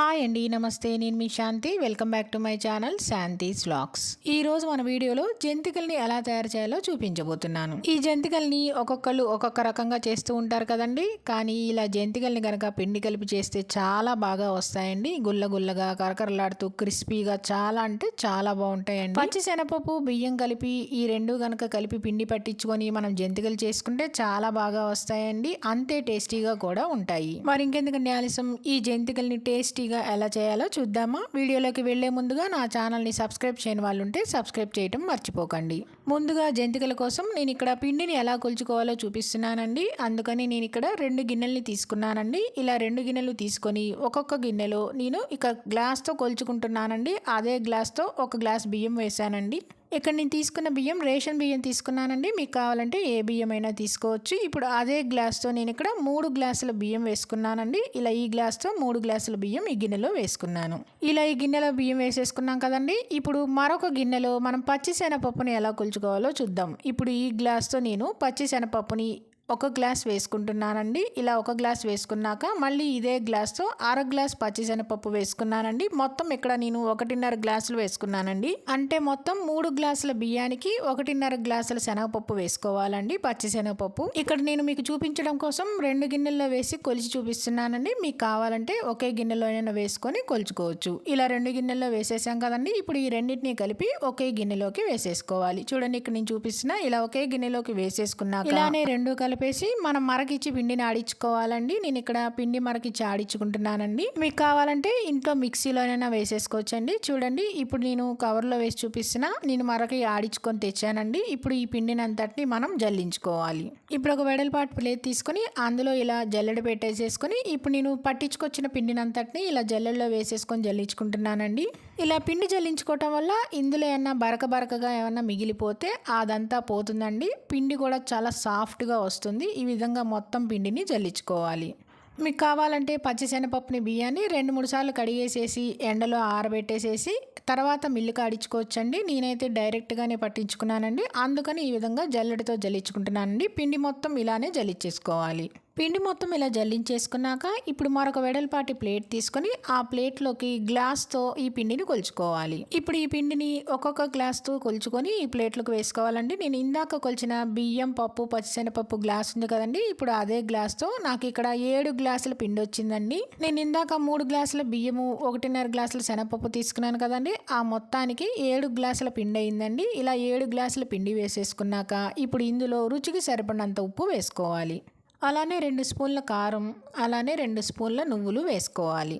Hi అండి నమస్తే నేను మీ Shanti. Welcome back to my channel Shanti's vlogs ఈ రోజు మన వీడియోలో జంతికల్ని ఎలా తయారు చేయాలో చూపించబోతున్నాను. ఈ జంతికల్ని ఒక్కొక్కళ్ళు ఒక్కొక్క రకంగా చేస్తూ ఉంటారు కదండి. కానీ ఇలా జంతికల్ని కనుక పిండి కలిపి చేస్తే చాలా బాగా వస్తాయండి. గుల్ల గుల్లగా కరకరలాడుతూ క్రిస్పీగా చాలా అంటే చాలా బాగుంటాయండి. పచ్చి శనగపప్పు బియ్యం కలిపి ఈ రెండు కనుక కలిపి పిండి పట్టించుకొని మనం జంతికలు చేసుకుంటే చాలా బాగా వస్తాయండి. అంతే టేస్టీగా కూడా ఉంటాయి. మరి ఇంకెందుకండి ఆలస్యం? ఈ జంతికల్ని టేస్టీగా ఎలా చేయాలో చూద్దామా? వీడియోలోకి వెళ్ళే ముందుగా నా ఛానల్ని సబ్స్క్రైబ్ చేయని వాళ్ళు ఉంటే సబ్స్క్రైబ్ చేయటం మర్చిపోకండి. ముందుగా జంతికల కోసం నేను ఇక్కడ పిండిని ఎలా కొలుచుకోవాలో చూపిస్తున్నానండి. అందుకని నేను ఇక్కడ రెండు గిన్నెల్ని తీసుకున్నానండి. ఇలా రెండు గిన్నెలు తీసుకొని ఒక్కొక్క గిన్నెలో నేను ఇక గ్లాస్తో కొలుచుకుంటున్నానండి. అదే గ్లాస్తో ఒక గ్లాస్ బియ్యం వేసానండి ఇక్కడ నేను తీసుకున్న బియ్యం రేషన్ బియ్యం తీసుకున్నానండి. మీకు కావాలంటే ఏ బియ్యం అయినా తీసుకోవచ్చు. ఇప్పుడు అదే గ్లాస్తో నేను ఇక్కడ మూడు గ్లాసుల బియ్యం వేసుకున్నానండి. ఇలా ఈ గ్లాస్తో మూడు గ్లాసుల బియ్యం ఈ గిన్నెలో వేసుకున్నాను. ఇలా ఈ గిన్నెలో బియ్యం వేసేసుకున్నాం కదండి. ఇప్పుడు మరొక గిన్నెలో మనం పచ్చి శనగపప్పుని ఎలా కొలుచుకోవాలో చూద్దాం. ఇప్పుడు ఈ గ్లాస్తో నేను పచ్చి శనగపప్పుని ఒక గ్లాస్ వేసుకుంటున్నానండి. ఇలా ఒక గ్లాస్ వేసుకున్నాక మళ్ళీ ఇదే గ్లాస్తో అర గ్లాస్ పచ్చిశనగపప్పు వేసుకున్నానండి. మొత్తం ఇక్కడ నేను ఒకటిన్నర గ్లాసులు వేసుకున్నానండి. అంటే మొత్తం మూడు గ్లాసుల బియ్యానికి ఒకటిన్నర గ్లాసుల శనగపప్పు వేసుకోవాలండి పచ్చిశనగపప్పు. ఇక్కడ నేను మీకు చూపించడం కోసం రెండు గిన్నెల్లో వేసి కొలిచి చూపిస్తున్నానండి. మీకు కావాలంటే ఒకే గిన్నెలోనైనా వేసుకొని కొలుచుకోవచ్చు. ఇలా రెండు గిన్నెల్లో వేసేసాం కదండి. ఇప్పుడు ఈ రెండింటిని కలిపి ఒకే గిన్నెలోకి వేసేసుకోవాలి. చూడండి ఇక్కడ నేను చూపిస్తున్నా ఇలా ఒకే గిన్నెలోకి వేసేసుకున్నాక ఇలానే రెండు కలిపి చెప్పేసి మనం మరకిచ్చి పిండిని ఆడించుకోవాలండి. నేను ఇక్కడ పిండి మరకిచ్చి ఆడించుకుంటున్నానండి. మీకు కావాలంటే ఇంట్లో మిక్సీలోనైనా వేసేసుకోవచ్చండి. చూడండి ఇప్పుడు నేను కవర్లో వేసి చూపిస్తున్నా. నేను మరొక ఆడించుకొని తెచ్చానండి. ఇప్పుడు ఈ పిండిని అంతటిని మనం జల్లించుకోవాలి. ఇప్పుడు ఒక వెడల్పాటు ప్లేట్ తీసుకొని అందులో ఇలా జల్లెడ పెట్టేసేసుకొని ఇప్పుడు నేను పట్టించుకొచ్చిన పిండిని అంతటిని ఇలా జల్లెడలో వేసేసుకొని జల్లించుకుంటున్నానండి. ఇలా పిండి జల్లించుకోవటం వల్ల ఇందులో ఏమన్నా బరక బరకగా ఏమన్నా మిగిలిపోతే అదంతా పోతుందండి. పిండి కూడా చాలా సాఫ్ట్గా వస్తుంది. ఈ విధంగా మొత్తం పిండిని జల్లించుకోవాలి. మీకు కావాలంటే పచ్చిశనగపప్పుని బియ్యాన్ని రెండు మూడు సార్లు కడిగేసేసి ఎండలో ఆరబెట్టేసేసి తర్వాత మిల్లు కాడించుకోవచ్చండి నేనైతే డైరెక్ట్గానే పట్టించుకున్నానండి. అందుకని ఈ విధంగా జల్లెడతో జల్లించుకుంటున్నానండి. పిండి మొత్తం ఇలానే జల్లించేసుకోవాలి. పిండి మొత్తం ఇలా జల్లించేసుకున్నాక ఇప్పుడు మరొక వెడల్పాటి ప్లేట్ తీసుకొని ఆ ప్లేట్లోకి గ్లాస్తో ఈ పిండిని కొలుచుకోవాలి. ఇప్పుడు ఈ పిండిని ఒక్కొక్క గ్లాస్తో కొలుచుకొని ఈ ప్లేట్లోకి వేసుకోవాలండి. నేను ఇందాక కొలిచిన బియ్యం పప్పు పచ్చిశనగపప్పు గ్లాస్ ఉంది కదండి. ఇప్పుడు అదే గ్లాస్తో నాకు ఇక్కడ ఏడు గ్లాసుల పిండి వచ్చిందండి. నేను ఇందాక మూడు గ్లాసుల బియ్యము ఒకటిన్నర గ్లాసుల శనగపప్పు తీసుకున్నాను కదండి. ఆ మొత్తానికి ఏడు గ్లాసుల పిండి అయిందండి. ఇలా ఏడు గ్లాసుల పిండి వేసేసుకున్నాక ఇప్పుడు ఇందులో రుచికి సరిపడినంత ఉప్పు వేసుకోవాలి. అలానే రెండు స్పూన్ల కారం అలానే రెండు స్పూన్ల నువ్వులు వేసుకోవాలి.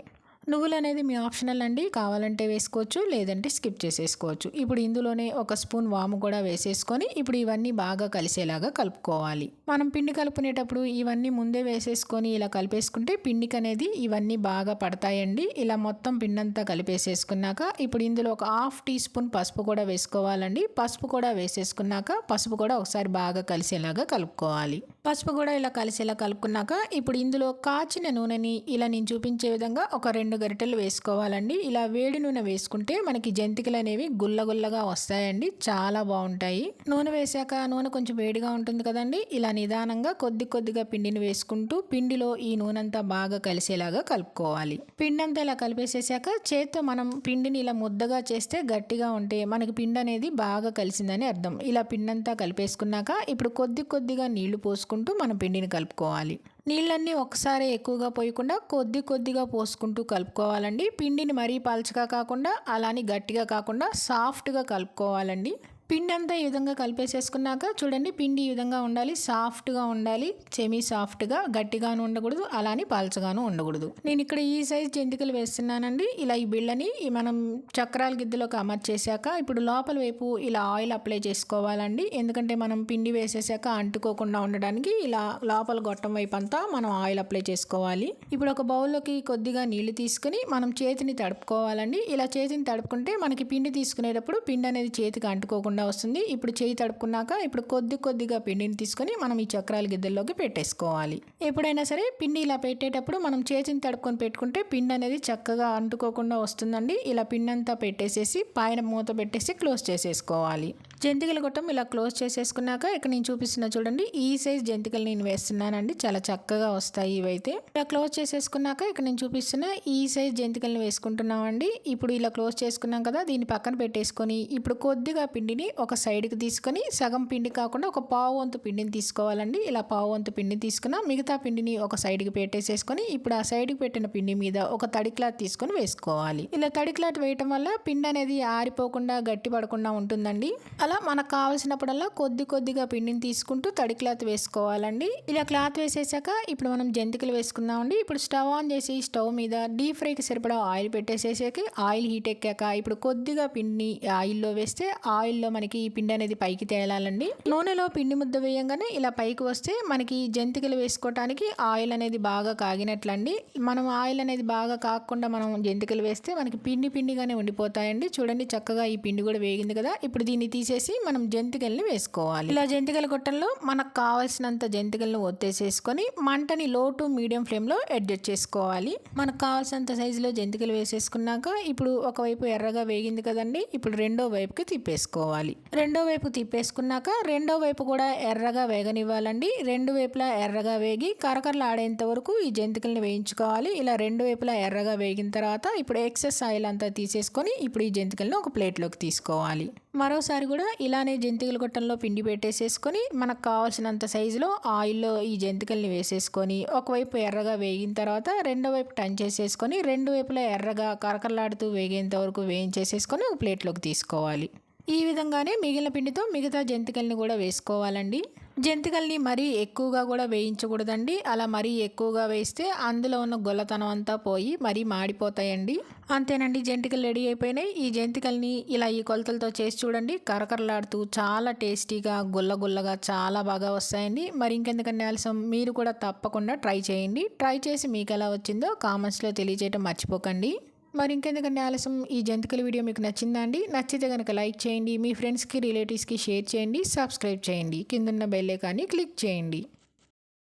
నువ్వులు అనేది మీ ఆప్షనల్ అండి కావాలంటే వేసుకోవచ్చు లేదంటే స్కిప్ చేసేసుకోవచ్చు. ఇప్పుడు ఇందులోనే ఒక స్పూన్ వాము కూడా వేసేసుకొని ఇప్పుడు ఇవన్నీ బాగా కలిసేలాగా కలుపుకోవాలి. మనం పిండి కలుపుకునేటప్పుడు ఇవన్నీ ముందే వేసేసుకొని ఇలా కలిపేసుకుంటే పిండికి అనేది ఇవన్నీ బాగా పడతాయండి. ఇలా మొత్తం పిండంతా కలిపేసేసుకున్నాక ఇప్పుడు ఇందులో ఒక హాఫ్ టీ స్పూన్ పసుపు కూడా వేసుకోవాలండి. పసుపు కూడా వేసేసుకున్నాక పసుపు కూడా ఒకసారి బాగా కలిసేలాగా కలుపుకోవాలి. పసుపు కూడా ఇలా కలిసేలా కలుపుకున్నాక ఇప్పుడు ఇందులో కాచిన నూనెని ఇలా నేను చూపించే విధంగా ఒక రెండు గరిటెలు వేసుకోవాలండి. ఇలా వేడి నూనె వేసుకుంటే మనకి జంతికలు అనేవి గుల్లగుల్లగా వస్తాయండి. చాలా బాగుంటాయి. నూనె వేసాక నూనె కొంచెం వేడిగా ఉంటుంది కదండి. ఇలా నిదానంగా కొద్ది కొద్దిగా పిండిని వేసుకుంటూ పిండిలో ఈ నూనె అంతా బాగా కలిసేలాగా కలుపుకోవాలి. పిండి అంతా ఇలా కలిపేసేసాక చేత్తో మనం పిండిని ఇలా ముద్దగా చేస్తే గట్టిగా ఉంటే మనకి పిండి అనేది బాగా కలిసిందని అర్థం. ఇలా పిండంతా కలిపేసుకున్నాక ఇప్పుడు కొద్ది కొద్దిగా నీళ్ళు పోసుకుంటూ మనం పిండిని కలుపుకోవాలి. నీళ్ళన్నీ ఒకసారి ఎక్కువగా పోయకుండా కొద్ది కొద్దిగా పోసుకుంటూ కలుపుకోవాలండి. పిండిని మరీ పలచగా కాకుండా అలానే గట్టిగా కాకుండా సాఫ్ట్గా కలుపుకోవాలండి. పిండి అంతా ఈ విధంగా కలిపేసేసుకున్నాక చూడండి పిండి ఈ విధంగా ఉండాలి. సాఫ్ట్గా ఉండాలి. సెమీ సాఫ్ట్గా గట్టిగాను ఉండకూడదు. అలానే పాల్చగాను ఉండకూడదు. నేను ఇక్కడ ఈ సైజ్ జంతికలు వేస్తున్నానండి. ఇలా ఈ బిళ్ళని మనం చక్రాల గిద్దలోకి అమర్చేశాక ఇప్పుడు లోపల వైపు ఇలా ఆయిల్ అప్లై చేసుకోవాలండి. ఎందుకంటే మనం పిండి వేసేసాక అంటుకోకుండా ఉండడానికి ఇలా లోపల గొట్టం వైపు అంతా మనం ఆయిల్ అప్లై చేసుకోవాలి. ఇప్పుడు ఒక బౌల్లోకి కొద్దిగా నీళ్ళు తీసుకుని మనం చేతిని తడుపుకోవాలండి. ఇలా చేతిని తడుపుకుంటే మనకి పిండి తీసుకునేటప్పుడు పిండి అనేది చేతికి అంటుకోకుండా వస్తుంది. ఇప్పుడు చేయి తడుపుకున్నాక ఇప్పుడు కొద్ది కొద్దిగా పిండిని తీసుకొని మనం ఈ చక్రాల గిద్దెల్లోకి పెట్టేసుకోవాలి. ఎప్పుడైనా సరే పిండి ఇలా పెట్టేటప్పుడు మనం చేతిని తడుపుకొని పెట్టుకుంటే పిండి అనేది చక్కగా అంటుకోకుండా వస్తుందండి. ఇలా పిండి అంతా పెట్టేసేసి పైన మూత పెట్టేసి క్లోజ్ చేసేసుకోవాలి. జంతికల గొట్టం ఇలా క్లోజ్ చేసేసుకున్నాక ఇక్కడ నేను చూపిస్తున్నా చూడండి ఈ సైజ్ జంతికలు నేను వేస్తున్నానండి. చాలా చక్కగా వస్తాయి ఇవైతే. ఇలా క్లోజ్ చేసేసుకున్నాక ఇక్కడ నేను చూపిస్తున్న ఈ సైజ్ జంతికలను వేసుకుంటున్నామండి. ఇప్పుడు ఇలా క్లోజ్ చేసుకున్నాం కదా దీన్ని పక్కన పెట్టేసుకొని ఇప్పుడు కొద్దిగా పిండిని ఒక సైడ్కి తీసుకొని సగం పిండి కాకుండా ఒక పావు వంతు పిండిని తీసుకోవాలండి. ఇలా పావు వంతు పిండిని తీసుకున్న మిగతా పిండిని ఒక సైడ్కి పెట్టేసేసుకొని ఇప్పుడు ఆ సైడ్కి పెట్టిన పిండి మీద ఒక తడి క్లాత్ తీసుకొని వేసుకోవాలి. ఇలా తడి క్లాత్ వేయటం వల్ల పిండి అనేది ఆరిపోకుండా గట్టి పడకుండా ఉంటుందండి. అలా మనకు కావాల్సినప్పుడల్లా కొద్ది కొద్దిగా పిండిని తీసుకుంటూ తడి క్లాత్ వేసుకోవాలండి. ఇలా క్లాత్ వేసేసాక ఇప్పుడు మనం జంతికలు వేసుకుందామండి. ఇప్పుడు స్టవ్ ఆన్ చేసి స్టవ్ మీద డీప్ ఫ్రైకి సరిపడా ఆయిల్ పెట్టేసేసాక ఆయిల్ హీట్ ఎక్కాక ఇప్పుడు కొద్దిగా పిండిని ఆయిల్లో వేస్తే ఆయిల్లో మనకి ఈ పిండి అనేది పైకి తేలాలండి. నూనెలో పిండి ముద్ద వేయంగానే ఇలా పైకి వస్తే మనకి జంతికలు వేసుకోవటానికి ఆయిల్ అనేది బాగా కాగినట్లండి. మనం ఆయిల్ అనేది బాగా కాకుండా మనం జంతికలు వేస్తే మనకి పిండి పిండిగానే ఉండిపోతాయండి. చూడండి చక్కగా ఈ పిండి కూడా వేగింది కదా. ఇప్పుడు దీన్ని తీసేసి మనం జంతికల్ని వేసుకోవాలి. ఇలా జంతికల గొట్టంలో మనకు కావాల్సినంత జంతికలను ఒత్తేసేసుకొని మంటని లో టు మీడియం ఫ్లేమ్లో అడ్జస్ట్ చేసుకోవాలి. మనకు కావాల్సినంత సైజులో జంతికలు వేసేసుకున్నాక ఇప్పుడు ఒకవైపు ఎర్రగా వేగింది కదండి ఇప్పుడు రెండో వైపుకి తిప్పేసుకోవాలి. రెండో వైపు తిప్పేసుకున్నాక రెండో వైపు కూడా ఎర్రగా వేగనివ్వాలండి. రెండు వైపులా ఎర్రగా వేగి కరకరలు ఆడేంత వరకు ఈ జంతికల్ని వేయించుకోవాలి. ఇలా రెండు వైపులా ఎర్రగా వేగిన తర్వాత ఇప్పుడు ఎక్సెస్ ఆయిల్ అంతా తీసేసుకొని ఇప్పుడు ఈ జంతికల్ని ఒక ప్లేట్లోకి తీసుకోవాలి. మరోసారి కూడా ఇలానే జంతికల గొట్టంలో పిండి పెట్టేసేసుకొని మనకు కావాల్సినంత సైజులో ఆయిల్లో ఈ జంతికల్ని వేసేసుకొని ఒకవైపు ఎర్రగా వేగిన తర్వాత రెండో వైపు టన్ చేసేసుకొని రెండు వైపులా ఎర్రగా కరకరలాడుతూ వేగేంత వరకు వేయించేసేసుకొని ఒక ప్లేట్లోకి తీసుకోవాలి. ఈ విధంగానే మిగిలిన పిండితో మిగతా జంతికల్ని కూడా వేసుకోవాలండి. జంతికల్ని మరీ ఎక్కువగా కూడా వేయించకూడదండి. అలా మరీ ఎక్కువగా వేస్తే అందులో ఉన్న గొల్లతనం అంతా పోయి మరీ మాడిపోతాయండి. అంతేనండి జంతికలు రెడీ అయిపోయినాయి. ఈ జంతికల్ని ఇలా ఈ కొలతలతో చేసి చూడండి. కరకరలాడుతూ చాలా టేస్టీగా గుల్ల గుల్లగా చాలా బాగా వస్తాయండి. మరి ఇంకెందుకన్నా ఆలస్యం? మీరు కూడా తప్పకుండా ట్రై చేయండి. ట్రై చేసి మీకు ఎలా వచ్చిందో కామెంట్స్లో తెలియజేయడం మర్చిపోకండి. మరి ఇంకెందుకంటే ఆలస్యం? ఈ జంతికల వీడియో మీకు నచ్చిందా అండి? నచ్చితే కనుక లైక్ చేయండి మీ ఫ్రెండ్స్కి రిలేటివ్స్కి షేర్ చేయండి సబ్స్క్రైబ్ చేయండి. కిందన్న బెల్లే కానీ క్లిక్ చేయండి.